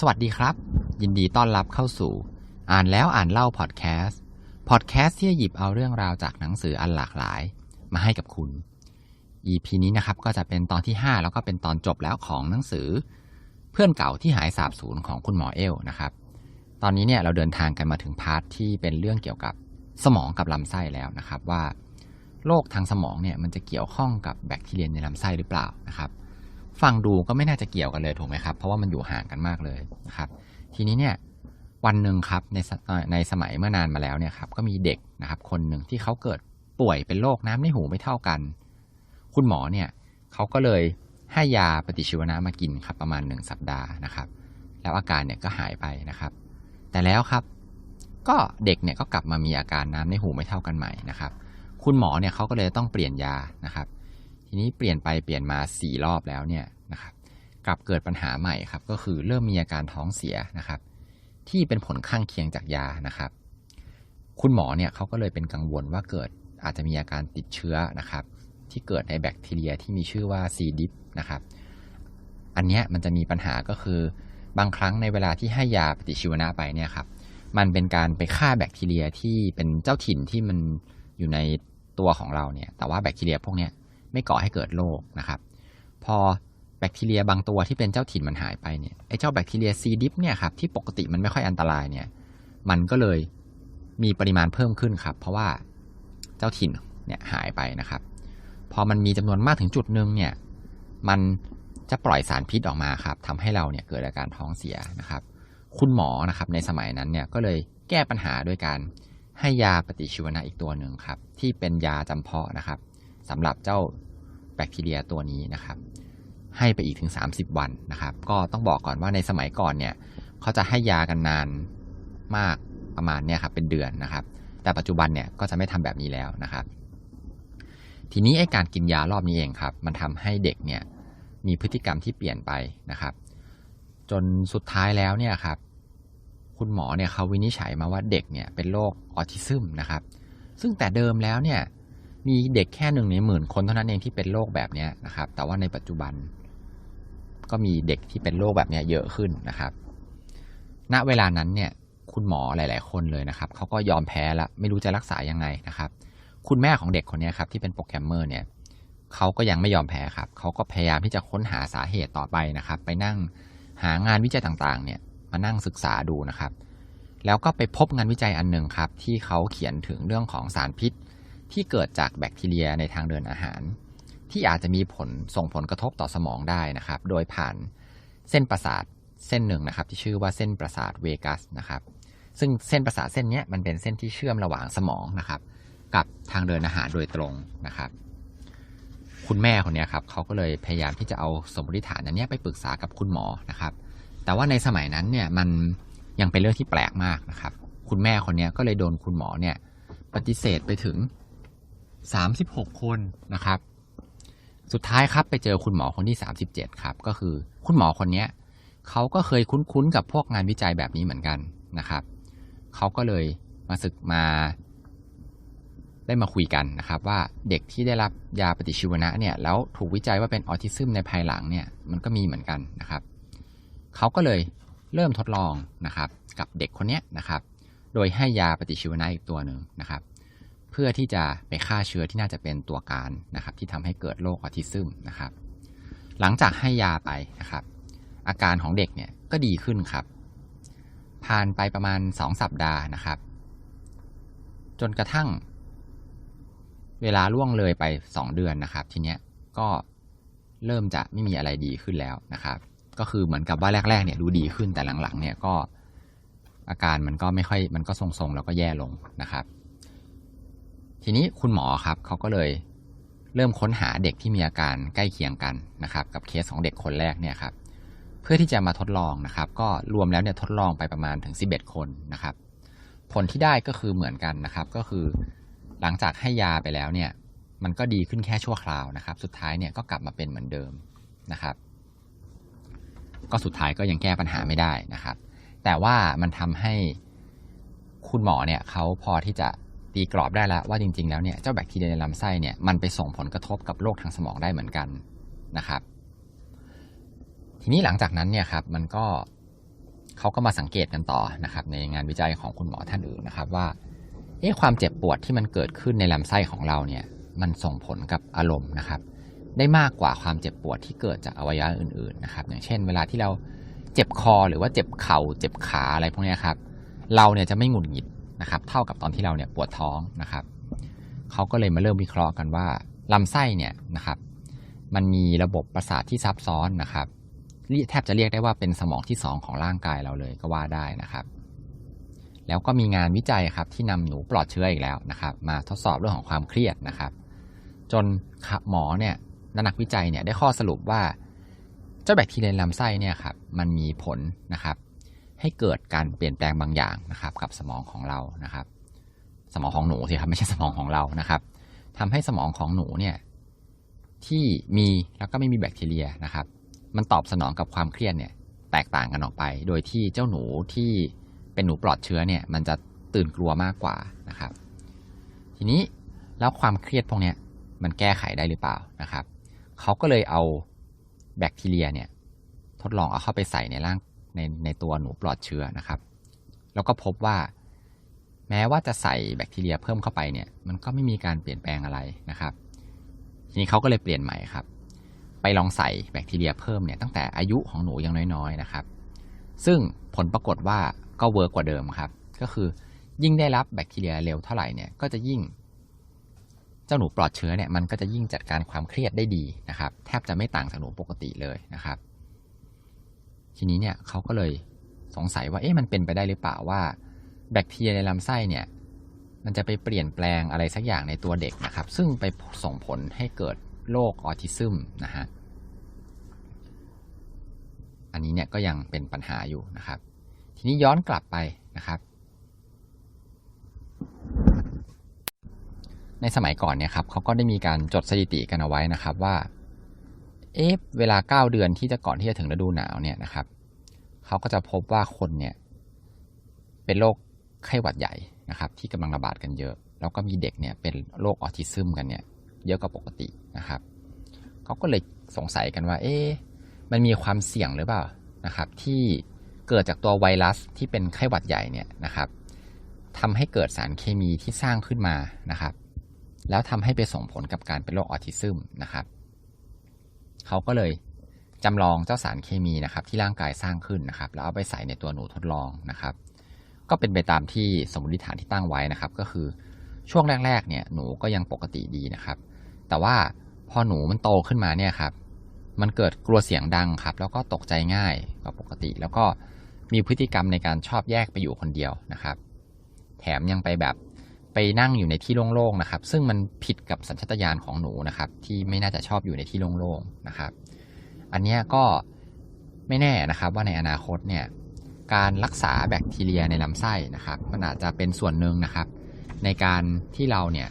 สวัสดีครับ ยินดีต้อนรับเข้าสู่ อ่านแล้วอ่านเล่าพอดแคสต์พอดแคสต์ที่หยิบเอาเรื่องราวจากหนังสืออันหลากหลาย มาให้กับคุณ EP นี้นะครับก็จะเป็นตอนที่ 5 แล้วก็เป็นตอนจบแล้วของหนังสือ เพื่อนเก่าที่หายสาบสูญของคุณหมอเอลนะครับ ตอนนี้เนี่ยเราเดินทางกันมาถึงพาร์ทที่เป็นเรื่องเกี่ยวกับสมองกับลำไส้แล้วนะครับว่าโรคทางสมองเนี่ยมันจะเกี่ยวข้องกับแบคทีเรียในลำไส้หรือเปล่านะครับ ฟังดูก็ไม่น่าจะเกี่ยวกันเลยถูกไหมครับ เพราะว่ามันอยู่ห่างกันมากเลยนะครับ ทีนี้เนี่ยวันหนึ่งครับในสในสมัยเมื่อนานมาแล้วเนี่ยครับก็มีเด็กนะครับ คนหนึ่งที่เขาเกิดป่วยเป็นโรคน้ำในหูไม่เท่ากัน คุณหมอเนี่ยเขาก็เลยให้ยาปฏิชีวนะมากินครับประมาณหนึ่งสัปดาห์นะครับ แล้วอาการเนี่ยก็หายไปนะครับ แต่แล้วครับ ก็เด็กเนี่ยก็กลับมามีอาการน้ำในหูไม่เท่ากันใหม่นะครับ คุณหมอเนี่ยเขาก็เลยต้องเปลี่ยนยานะครับ นี้เปลี่ยนไปเปลี่ยนมาสี่รอบแล้วเนี่ยนะครับกลับเกิดปัญหาใหม่ครับก็คือเริ่มมีอาการท้องเสียนะครับ ที่เป็นผลข้างเคียงจากยานะครับ คุณหมอเนี่ยเขาก็เลยเป็นกังวลว่าเกิดอาจจะมีอาการติดเชื้อนะครับ ที่เกิดในแบคทีเรียที่มีชื่อว่า C. diff นะครับ อันเนี้ยมันจะมีปัญหาก็คือบางครั้งในเวลาที่ให้ยาปฏิชีวนะไปเนี่ยครับมันเป็นการไปฆ่าแบคทีเรียที่เป็นเจ้าถิ่นที่มันอยู่ในตัวของเราเนี่ย แต่ว่าแบคทีเรียพวกนี้ ไม่ก่อให้เกิดโรคนะครับ พอแบคทีเรียบางตัวที่เป็นเจ้าถิ่นมันหายไปเนี่ยไอ้เจ้าแบคทีเรียซีดิฟเนี่ยครับที่ปกติมันไม่ค่อยอันตรายเนี่ยมันก็เลยมีปริมาณเพิ่มขึ้นครับ เพราะว่าเจ้าถิ่นเนี่ยหายไปนะครับ พอมันมีจำนวนมากถึงจุดหนึ่งเนี่ยมันจะปล่อยสารพิษออกมาครับทำให้เราเนี่ยเกิดอาการท้องเสียนะครับ คุณหมอนะครับในสมัยนั้นเนี่ยก็เลยแก้ปัญหาด้วยการให้ยาปฏิชีวนะอีกตัวหนึ่งครับ ที่เป็นยาจำเพาะนะครับ สำหรับเจ้าแบคทีเรียตัวนี้นะครับ ให้ไปอีกถึง 30 วันนะครับ ก็ต้องบอกก่อนว่าในสมัยก่อนเนี่ยเขาจะให้ยากันนานมากประมาณเนี่ยครับเป็นเดือนนะครับ แต่ปัจจุบันเนี่ยก็จะไม่ทำแบบนี้แล้วนะครับ ทีนี้ไอ้การกินยารอบนี้เองครับ มันทำให้เด็กเนี่ยมีพฤติกรรมที่เปลี่ยนไปนะครับ จนสุดท้ายแล้วเนี่ยครับคุณหมอเนี่ยเขาวินิจฉัยมาว่าเด็กเนี่ยเป็นโรคออทิซึมนะครับ ซึ่งแต่เดิมแล้วเนี่ย มีเด็กแค่หนึ่งในหมื่นคนเท่านั้นเองที่เป็นโรคแบบนี้นะครับ แต่ว่าในปัจจุบัน ก็มีเด็กที่เป็นโรคแบบนี้เยอะขึ้นนะครับ ณ เวลานั้นเนี่ย คุณหมอหลาย ๆ คนเลยนะครับ เขาก็ยอมแพ้แล้วไม่รู้จะรักษายังไงนะครับ คุณแม่ของเด็กคนนี้ครับที่เป็นโปรแกรมเมอร์เนี่ยเขาก็ยังไม่ยอมแพ้ครับ เขาก็พยายามที่จะค้นหาสาเหตุต่อไปนะครับ ไปนั่งหางานวิจัยต่างๆ เนี่ย มานั่งศึกษาดูนะครับ แล้วก็ไปพบงานวิจัยอันหนึ่งครับ ที่เขาเขียนถึงเรื่องของสารพิษ ที่เกิดจากแบคทีเรียในทางเดินอาหาร ที่อาจจะมีผลส่งผลกระทบต่อสมองได้นะครับ โดยผ่านเส้นประสาทเส้นหนึ่งนะครับ ที่ชื่อว่าเส้นประสาทเวกัสนะครับ ซึ่งเส้นประสาทเส้นนี้มันเป็นเส้นที่เชื่อมระหว่างสมองนะครับ กับทางเดินอาหารโดยตรงนะครับ คุณแม่คนนี้ครับเขาก็เลยพยายามที่จะเอาสมมติฐานอันนี้ไปปรึกษากับคุณหมอนะครับ แต่ว่าในสมัยนั้นเนี่ยมันยังเป็นเรื่องที่แปลกมากนะครับ คุณแม่คนนี้ก็เลยโดนคุณหมอเนี่ยปฏิเสธไปถึง 36 คนนะครับ สุดท้ายครับไปเจอคุณหมอคนที่ 37 ครับ ก็คือคุณหมอคนนี้เขาก็เคยคุ้นๆกับพวกงานวิจัยแบบนี้เหมือนกันนะครับเขาก็เลยมาศึกมาได้มาคุยกันนะครับ ว่าเด็กที่ได้รับยาปฏิชีวนะเนี่ยแล้วถูกวิจัยว่าเป็นออทิซึมในภายหลังเนี่ยมันก็มีเหมือนกันนะครับเขาก็เลยเริ่มทดลองนะครับ กับเด็กคนนี้นะครับ โดยให้ยาปฏิชีวนะอีกตัวหนึ่งนะครับ พื่อที่จะไปฆ่าเชื้อที่น่าจะเป็นตัวการนะครับ ที่ทำให้เกิดโรคออทิซึมนะครับ หลังจากให้ยาไปนะครับ อาการของเด็กเนี่ยก็ดีขึ้นครับ ผ่านไปประมาณสองสัปดาห์นะครับ จนกระทั่ง เวลาล่วงเลยไปสองเดือนนะครับ ทีเนี้ยก็เริ่มจะไม่มีอะไรดีขึ้นแล้วนะครับ ก็คือเหมือนกับว่าแรก ๆ เนี่ยดูดีขึ้นแต่หลังๆ เนี่ยก็อาการมันก็ไม่ค่อยมันก็ทรงๆแล้วก็แย่ลงนะครับ ทีนี้คุณหมอครับเขาก็เลยเริ่มค้นหาเด็กที่มีอาการใกล้เคียงกันนะครับ กับเคสของเด็กคนแรกเนี่ยครับเพื่อที่จะมาทดลองนะครับ ก็รวมแล้วเนี่ยทดลองไปประมาณถึง 11 คนนะครับ ผลที่ได้ก็คือเหมือนกันนะครับ ก็คือหลังจากให้ยาไปแล้วเนี่ย มันก็ดีขึ้นแค่ชั่วคราวนะครับ สุดท้ายเนี่ยก็กลับมาเป็นเหมือนเดิมนะครับ ก็สุดท้ายก็ยังแก้ปัญหาไม่ได้นะครับ แต่ว่ามันทำให้คุณหมอเนี่ยเขาพอที่จะ ตีกรอบได้แล้วว่าจริงๆ แล้วเนี่ยเจ้าแบคทีเรียในลำไส้เนี่ยมันไปส่งผลกระทบกับโรคทางสมองได้เหมือนกันนะครับ ทีนี้หลังจากนั้นเนี่ยครับมันก็เขาก็มาสังเกตกันต่อนะครับ ในงานวิจัยของคุณหมอท่านอื่นนะครับว่าเอ๊ะความเจ็บปวดที่มันเกิดขึ้นในลำไส้ของเราเนี่ยมันส่งผลกับอารมณ์นะครับ ได้มากกว่าความเจ็บปวดที่เกิดจากอวัยวะอื่นๆนะครับ อย่างเช่น เวลาที่เราเจ็บคอหรือว่าเจ็บเข่าเจ็บขาอะไรพวกนี้ครับเราเนี่ยจะไม่หงุดหงิด นะครับเท่ากับตอนที่เราเนี่ยปวดท้องนะครับเขาก็เลยมาเริ่มวิเคราะห์กันว่าลำไส้เนี่ยนะครับมันมีระบบประสาทที่ซับซ้อนนะครับแทบจะเรียกได้ว่าเป็นสมองที่สองของร่างกายเราเลยก็ว่าได้นะครับ แล้วก็มีงานวิจัยครับที่นำหนูปลอดเชื้ออีกแล้วนะครับ มาทดสอบเรื่องของความเครียดนะครับ จนหมอเนี่ยนักวิจัยเนี่ยได้ข้อสรุปว่า เจ้าแบคทีเรียนลำไส้เนี่ยครับมันมีผลนะครับ ให้เกิดการเปลี่ยนแปลงบางอย่างนะครับ กับสมองของเรานะครับ สมองของหนูสิครับไม่ใช่สมองของเรานะครับทำให้สมองของหนูเนี่ยที่มีแล้วก็ไม่มีแบคทีเรียนะครับ มันตอบสนองกับความเครียดเนี่ยแตกต่างกันออกไป โดยที่เจ้าหนูที่เป็นหนูปลอดเชื้อเนี่ย มันจะตื่นกลัวมากกว่านะครับ ทีนี้แล้วความเครียดพวกเนี้ยมันแก้ไขได้หรือเปล่านะครับเขาก็เลยเอาแบคทีเรียเนี่ยทดลองเอาเข้าไปใส่ในร่าง ในในตัวหนูปลอดเชื้อนะครับ แล้วก็พบว่า แม้ว่าจะใส่แบคทีเรียเพิ่มเข้าไปเนี่ย มันก็ไม่มีการเปลี่ยนแปลงอะไรนะครับ ทีนี้เขาก็เลยเปลี่ยนใหม่ครับ ไปลองใส่แบคทีเรียเพิ่มเนี่ยตั้งแต่อายุของหนูยังน้อยๆนะครับ ซึ่งผลปรากฏว่าก็เวิร์กกว่าเดิมครับ ก็คือยิ่งได้รับแบคทีเรียเร็วเท่าไหร่เนี่ยก็จะยิ่ง เจ้าหนูปลอดเชื้อเนี่ยมันก็จะยิ่งจัดการความเครียดได้ดีนะครับ แทบจะไม่ต่างจากหนูปกติเลยนะครับ ทีนี้เนี่ยเขาก็เลยสงสัยว่าเอ๊ะมันเป็นไปได้หรือเปล่าว่า แบคทีเรียในลำไส้เนี่ยมันจะไปเปลี่ยนแปลงอะไรสักอย่างในตัวเด็กนะครับ ซึ่งไปส่งผลให้เกิดโรคออทิซึมนะฮะอันนี้เนี่ยก็ยังเป็นปัญหาอยู่นะครับ ทีนี้ย้อนกลับไปนะครับ ในสมัยก่อนเนี่ยครับเขาก็ได้มีการจดสถิติกันเอาไว้นะครับว่า เอ๊ะเวลา 9 เดือนที่จะก่อนที่จะถึงฤดูหนาวเนี่ยนะครับเขาก็จะพบว่าคนเนี่ยเป็นโรคไข้หวัดใหญ่นะครับ ที่กำลังระบาดกันเยอะ แล้วก็มีเด็กเนี่ยเป็นโรคออทิซึมกันเนี่ยเยอะกว่าปกตินะครับเขาก็เลยสงสัยกันว่า เอ๊ะมันมีความเสี่ยงหรือเปล่านะครับ ที่เกิดจากตัวไวรัสที่เป็นไข้หวัดใหญ่เนี่ยนะครับทำให้เกิดสารเคมีที่สร้างขึ้นมานะครับ แล้วทำให้ไปส่งผลกับการเป็นโรคออทิซึมนะครับ เขาก็เลยจำลองเจ้าสารเคมีนะครับ ที่ร่างกายสร้างขึ้นนะครับ แล้วเอาไปใส่ในตัวหนูทดลองนะครับ ก็เป็นไปตามที่สมมติฐานที่ตั้งไว้นะครับ ก็คือช่วงแรกๆเนี่ยหนูก็ยังปกติดีนะครับ แต่ว่าพอหนูมันโตขึ้นมาเนี่ยครับ มันเกิดกลัวเสียงดังครับ แล้วก็ตกใจง่ายกว่าปกติ แล้วก็มีพฤติกรรมในการชอบแยกไปอยู่คนเดียวนะครับ แถมยังไปแบบ ไปนั่งอยู่ในที่โล่งๆนะครับ ซึ่งมันผิดกับสัญชาตญาณของหนูนะครับ ที่ไม่น่าจะชอบอยู่ในที่โล่งๆนะครับ อันนี้ก็ไม่แน่นะครับว่าในอนาคตเนี่ยการรักษาแบคทีเรียในลำไส้นะครับ มันอาจจะเป็นส่วนหนึ่งนะครับ ในการที่เราเนี่ย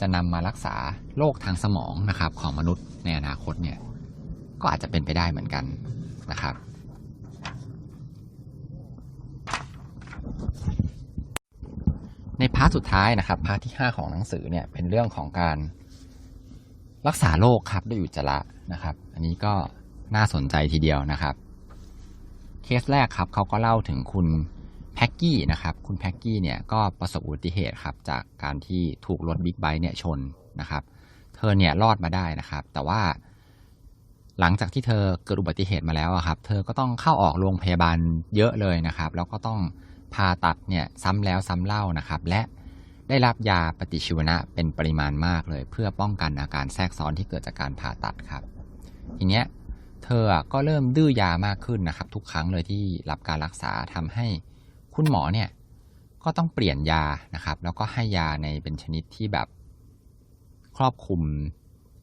จะนำมารักษาโรคทางสมองนะครับ ของมนุษย์ในอนาคตเนี่ยก็อาจจะเป็นไปได้เหมือนกันนะครับ ในพาร์ทสุดท้ายนะครับพาร์ทที่ 5 ของหนังสือเนี่ยเป็นเรื่องของการรักษาโรคครับด้วยอุจจาระนะครับ อันนี้ก็น่าสนใจทีเดียวนะครับ เคสแรกครับเขาก็เล่าถึงคุณแพ็กกี้นะครับคุณแพ็กกี้เนี่ยก็ประสบอุบัติเหตุครับจากการที่ถูกรถบิ๊กไบค์เนี่ยชนนะครับ เธอเนี่ยรอดมาได้นะครับ แต่ว่าหลังจากที่เธอเกิดอุบัติเหตุมาแล้วครับ เธอก็ต้องเข้าออกโรงพยาบาลเยอะเลยนะครับ แล้วก็ต้อง ผ่าตัดเนี่ยซ้ำแล้วซ้ำเล่านะครับ และได้รับยาปฏิชีวนะเป็นปริมาณมากเลย เพื่อป้องกันอาการแทรกซ้อนที่เกิดจากการผ่าตัดครับ ทีเนี้ยเธอก็เริ่มดื้อยามากขึ้นนะครับ ทุกครั้งเลยที่รับการรักษาทำให้คุณหมอเนี่ยก็ต้องเปลี่ยนยานะครับ แล้วก็ให้ยาในเป็นชนิดที่แบบครอบคลุม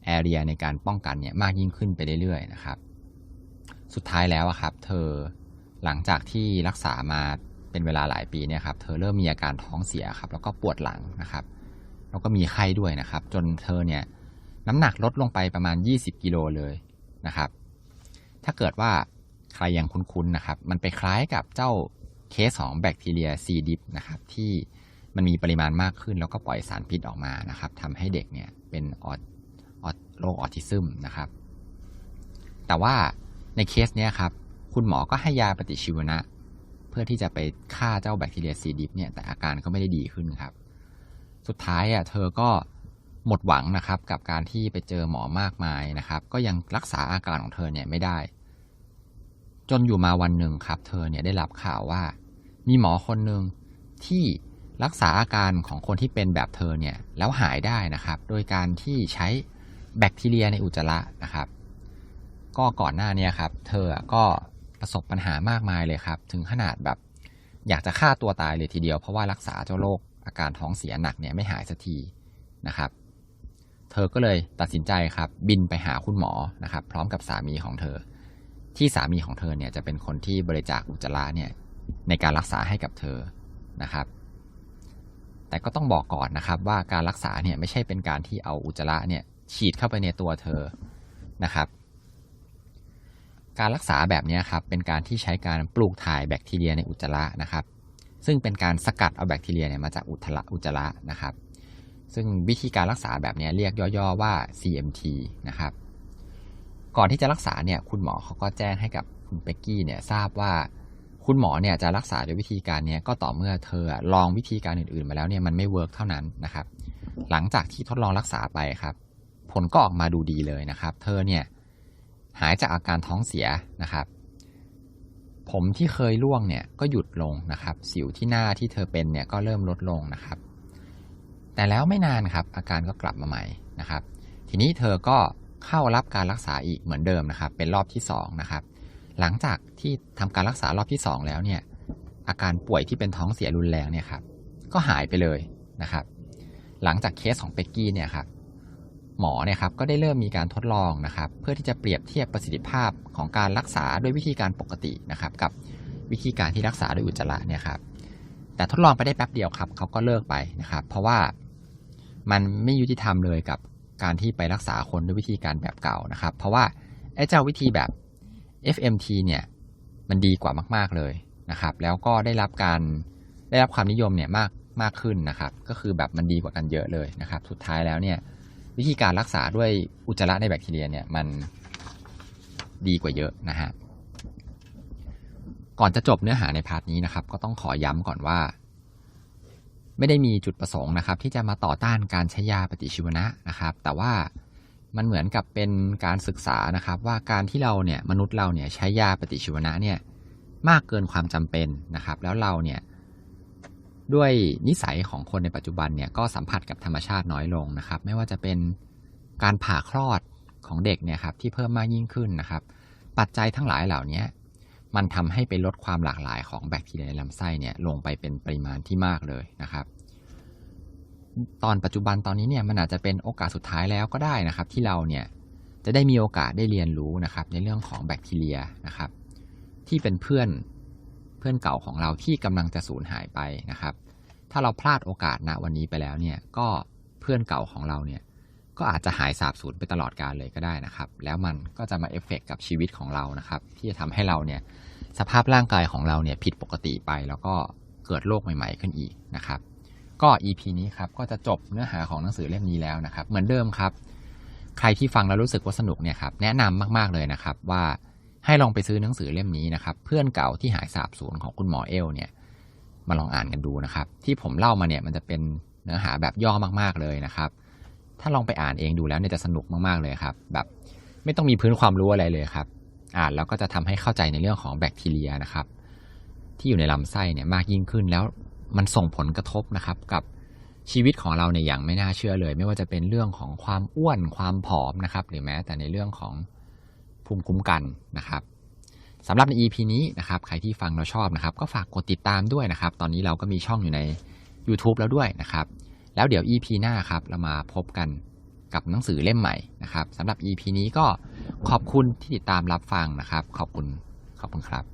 แอเรียในการป้องกันเนี่ยมากยิ่งขึ้นไปเรื่อยๆนะครับ สุดท้ายแล้วครับ เธอหลังจากที่รักษามา เป็นเวลาหลายปีเนี่ยครับเธอเริ่มมีอาการท้องเสียครับ แล้วก็ปวดหลังนะครับ แล้วก็มีไข้ด้วยนะครับ จนเธอเนี่ยน้ำหนักลดลงไปประมาณ 20 กิโลเลยนะครับ ถ้าเกิดว่าใครยังคุ้นๆนะครับ มันไปคล้ายกับเจ้าเคสของแบคทีเรียซีดิฟนะครับที่มันมีปริมาณมากขึ้น แล้วก็ปล่อยสารพิษออกมานะครับทำให้เด็กเนี่ยเป็นออโรคออทิซึมนะครับ แต่ว่าในเคสเนี้ยครับ คุณหมอก็ให้ยาปฏิชีวนะ เพื่อที่จะไปฆ่าเจ้าแบคทีเรียซีดิฟเนี่ยแต่อาการก็ไม่ได้ดีขึ้นครับ สุดท้ายอะเธอก็หมดหวังนะครับ กับการที่ไปเจอหมอมากมายนะครับ ก็ยังรักษาอาการของเธอเนี่ยไม่ได้ จนอยู่มาวันหนึ่งครับ เธอเนี่ยได้รับข่าวว่า มีหมอคนหนึ่งที่รักษาอาการของคนที่เป็นแบบเธอเนี่ยแล้วหายได้นะครับ โดยการที่ใช้แบคทีเรียในอุจจาระนะครับ ก็ก่อนหน้านี้ครับ เธอก็ ประสบปัญหามากมายเลยครับ ถึงขนาดแบบ อยากจะฆ่าตัวตายเลยทีเดียว เพราะว่ารักษาเจ้าโรคอาการท้องเสียหนักเนี่ยไม่หายสักทีนะครับ เธอก็เลยตัดสินใจครับ บินไปหาคุณหมอนะครับ พร้อมกับสามีของเธอ ที่สามีของเธอเนี่ยจะเป็นคนที่บริจาคอุจจาระเนี่ยในการรักษาให้กับเธอนะครับ แต่ก็ต้องบอกก่อนนะครับ ว่าการรักษาเนี่ยไม่ใช่เป็นการที่เอาอุจจาระเนี่ยฉีดเข้าไปในตัวเธอนะครับ การรักษาแบบนี้ครับเป็นการที่ใช้การปลูกถ่ายแบคทีเรียในอุจจาระนะครับ ซึ่งเป็นการสกัดเอาแบคทีเรียเนี่ยมาจากอุจจาระอุจจาระนะครับ ซึ่งวิธีการรักษาแบบนี้เรียกย่อๆว่า CMT นะครับ ก่อนที่จะรักษาเนี่ยคุณหมอเขาก็แจ้งให้กับคุณเป็กกี้เนี่ยทราบว่าคุณหมอเนี่ยจะรักษาด้วยวิธีการนี้ก็ต่อเมื่อเธอลองวิธีการอื่นๆ มาแล้วเนี่ยมันไม่เวิร์กเท่านั้นนะครับ หลังจากที่ทดลองรักษาไปครับ ผลก็ออกมาดูดีเลยนะครับ เธอเนี่ย หายจากอาการท้องเสียนะครับ ผมที่เคยร่วงเนี่ยก็หยุดลงนะครับ สิวที่หน้าที่เธอเป็นเนี่ยก็เริ่มลดลงนะครับ แต่แล้วไม่นานครับ อาการก็กลับมาใหม่นะครับ ทีนี้เธอก็เข้ารับการรักษาอีกเหมือนเดิมนะครับ เป็นรอบที่2นะครับ หลังจากที่ทำการรักษารอบที่ 2 แล้วเนี่ย อาการป่วยที่เป็นท้องเสียรุนแรงเนี่ยครับ ก็หายไปเลยนะครับ หลังจากเคสของเป็กกี้เนี่ยครับ หมอเนี่ยครับก็ได้เริ่มมีการทดลองนะครับ เพื่อที่จะเปรียบเทียบประสิทธิภาพของการรักษาด้วยวิธีการปกตินะครับ กับวิธีการที่รักษาด้วยอุจจาระเนี่ยครับ แต่ทดลองไปได้แป๊บเดียวครับเขาก็เลิกไปนะครับ เพราะว่ามันไม่ยุติธรรมเลยกับการที่ไปรักษาคนด้วยวิธีการแบบเก่านะครับ เพราะว่าไอ้เจ้าวิธีแบบ FMT เนี่ยมันดีกว่ามาก ๆเลยนะครับ แล้วก็ได้รับการได้รับความนิยมเนี่ยมากมากขึ้นนะครับ ก็คือแบบมันดีกว่ากันเยอะเลยนะครับ สุดท้ายแล้วเนี่ย วิธีการรักษาด้วยอุจจาระในแบคทีเรียเนี่ยมันดีกว่าเยอะนะฮะก่อนจะจบเนื้อหาในพาร์ทนี้นะครับ ก็ต้องขอย้ำก่อนว่า ไม่ได้มีจุดประสงค์นะครับ ที่จะมาต่อต้านการใช้ยาปฏิชีวนะนะครับ แต่ว่ามันเหมือนกับเป็นการศึกษานะครับ ว่าการที่เราเนี่ยมนุษย์เราเนี่ยใช้ยาปฏิชีวนะเนี่ยมากเกินความจำเป็นนะครับ แล้วเราเนี่ย ด้วยนิสัยของคนในปัจจุบันเนี่ยก็สัมผัสกับธรรมชาติน้อยลงนะครับ ไม่ว่าจะเป็นการผ่าคลอดของเด็กเนี่ยครับที่เพิ่มมากยิ่งขึ้นนะครับ ปัจจัยทั้งหลายเหล่านี้มันทำให้ไปลดความหลากหลายของแบคทีเรียในลำไส้เนี่ยลงไปเป็นปริมาณที่มากเลยนะครับ ตอนปัจจุบันตอนนี้เนี่ยมันอาจจะเป็นโอกาสสุดท้ายแล้วก็ได้นะครับ ที่เราเนี่ยจะได้มีโอกาสได้เรียนรู้นะครับในเรื่องของแบคทีเรียนะครับ ที่เป็นเพื่อน เพื่อนเก่าของเราที่กำลังจะสูญหายไปนะครับ ถ้าเราพลาดโอกาสณวันนี้ไปแล้วเนี่ยก็เพื่อนเก่าของเราเนี่ยก็อาจจะหายสาบสูญไปตลอดกาลเลยก็ได้นะครับ แล้วมันก็จะมาเอฟเฟกกับชีวิตของเรานะครับ ที่จะทำให้เราเนี่ยสภาพร่างกายของเราเนี่ยผิดปกติไปแล้วก็เกิดโรคใหม่ ๆขึ้นอีกนะครับ ก็ EP นี้ครับก็จะจบเนื้อหาของหนังสือเล่มนี้แล้วนะครับ เหมือนเดิมครับ ใครที่ฟังแล้วรู้สึกว่าสนุกเนี่ยครับแนะนำมากๆเลยนะครับว่า ให้ลองไปซื้อหนังสือเล่มนี้นะครับ เพื่อนเก่าที่หายสาบสูญของคุณหมอเอลเนี่ย มาลองอ่านกันดูนะครับ ที่ผมเล่ามาเนี่ยมันจะเป็นเนื้อหาแบบย่อมากๆเลยนะครับ ถ้าลองไปอ่านเองดูแล้วเนี่ยจะสนุกมากๆเลยครับ แบบไม่ต้องมีพื้นความรู้อะไรเลยครับ อ่านแล้วก็จะทำให้เข้าใจในเรื่องของแบคทีเรียนะครับ ที่อยู่ในลำไส้เนี่ยมากยิ่งขึ้นแล้วมันส่งผลกระทบนะครับ กับชีวิตของเราในอย่างไม่น่าเชื่อเลย ไม่ว่าจะเป็นเรื่องของความอ้วนความผอมนะครับ หรือแม้แต่ในเรื่องของ ภูมิคุ้มกันนะครับสำหรับใน EP นี้นะครับใครที่ฟังเราชอบนะครับ ก็ฝากกดติดตามด้วยนะครับ ตอนนี้เราก็มีช่องอยู่ใน YouTube แล้วด้วยนะครับ แล้วเดี๋ยว EP หน้าครับเรามาพบกันกับหนังสือเล่มใหม่นะครับสำหรับ EP นี้ก็ขอบคุณที่ติดตามรับฟังนะครับ ขอบคุณขอบคุณครับ